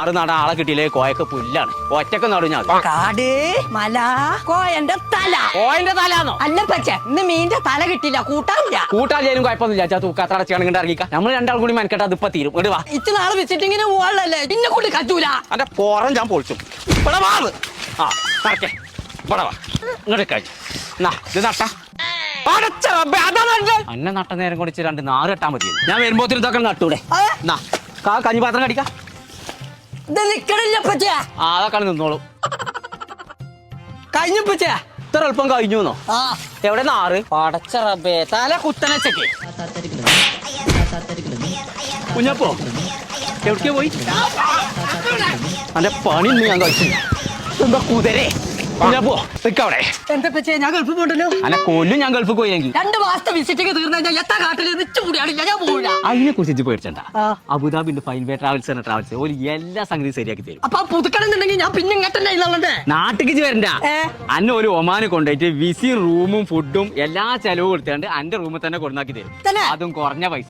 ആറ് നട ആളെ കിട്ടിയില്ലേ? കോയൊക്കെ പുല്ലാണ്. ഒറ്റയ്ക്ക് നടും ഞാൻ കാട് മല കോയന്റെ തല. കോയന്റെ തലാന്നോ? അല്ല പച്ചേ ഇന്ന് മീന്റെ തല കിട്ടില്ല കൂട്ടാനില്ല കൂട്ടാലും കുഴപ്പമൊന്നുമില്ല. ചാ തൂക്കാത്ര അടച്ചാണെങ്കിൽ ഇറങ്ങിക്ക. നമ്മൾ രണ്ടാൾ കൂടി മെനക്കെട്ട് അത് ഇപ്പൊ തീരും. ഇങ്ങോട്ട് വാ. ഇച്ച് നാളെ വിസിറ്റിങ്ങിന് പോവാളല്ലേ പിന്നെ കൂടി കറ്റൂല അന്റെ പോറം ഞാൻ പൊളിച്ചു. ഇവിടെ വാ അത്. ആ നടക്കേ. ഇവിടെ വാ. ഇങ്ങോട്ട് കഴിച്ചു എന്നാ ഇത് നട്ട. അന്നെ നട്ട നേരം കൊടിച്ച് രണ്ട് നാറ് കെട്ടാൻ മതി ഞാൻ വരുമ്പോത്തിന് ഇതൊക്കെ നട്ടൂടെ. കഞ്ഞിപാത്രം കടിക്ക. ഇത് നിക്കണില്ല പച്ചേ ആ അതൊക്കെ നിന്നോളൂ. കഴിഞ്ഞു പച്ചേ ഇത്ര എളുപ്പം കഴിഞ്ഞു എന്നോ? ആ. എവിടെ നാറ് പടച്ച റബ്ബേ. തല കുത്തനച്ചക്ക് കുഞ്ഞപ്പോ എവിടേക്ക് പോയി? അന്റെ പണി ഇന്ന് ഞാൻ കഴിച്ചു എന്താ കുതിരേ? കുഞ്ഞപ്പോ നിക്കവിടെ എന്താ പച്ചേ ഞാൻ ഗൾഫ് പോണ്ടല്ലോ. അന്നെ കൊല്ലും ഞാൻ പോയെങ്കിൽ. രണ്ട് മാസത്തെ വിസിറ്റിംഗ് തീർന്നു കഴിഞ്ഞാൽ എത്ര കാട്ടിൽ നിച്ചു കൂടിയാണില്ല ഞാൻ പോവില്ല. അതിനെ കുറിച്ച് പേടിച്ചണ്ട. ആ. അബുദാബിന്റെ ഫൈൻ വേ ട്രാവൽസ് എന്ന ട്രാവൽസ് ഒരു എല്ലാ സംഗതി ശരിയാക്കി തരും. അപ്പൊ പുതുക്കണമെന്നുണ്ടെങ്കിൽ ഞാൻ പിന്നെ ഇന്നുള്ളണ്ടേ നാട്ടിക്ക് വരണ്ട? അന്നെ ഒരു ഒമാന് കൊണ്ടുപോയിട്ട് വിസി റൂമും ഫുഡും എല്ലാ ചെലവും കൊടുത്തേണ്ട് അന്റെ റൂമിൽ തന്നെ കൊണ്ടാക്കി തരും. തന്നെ? അതും കുറഞ്ഞ പൈസ.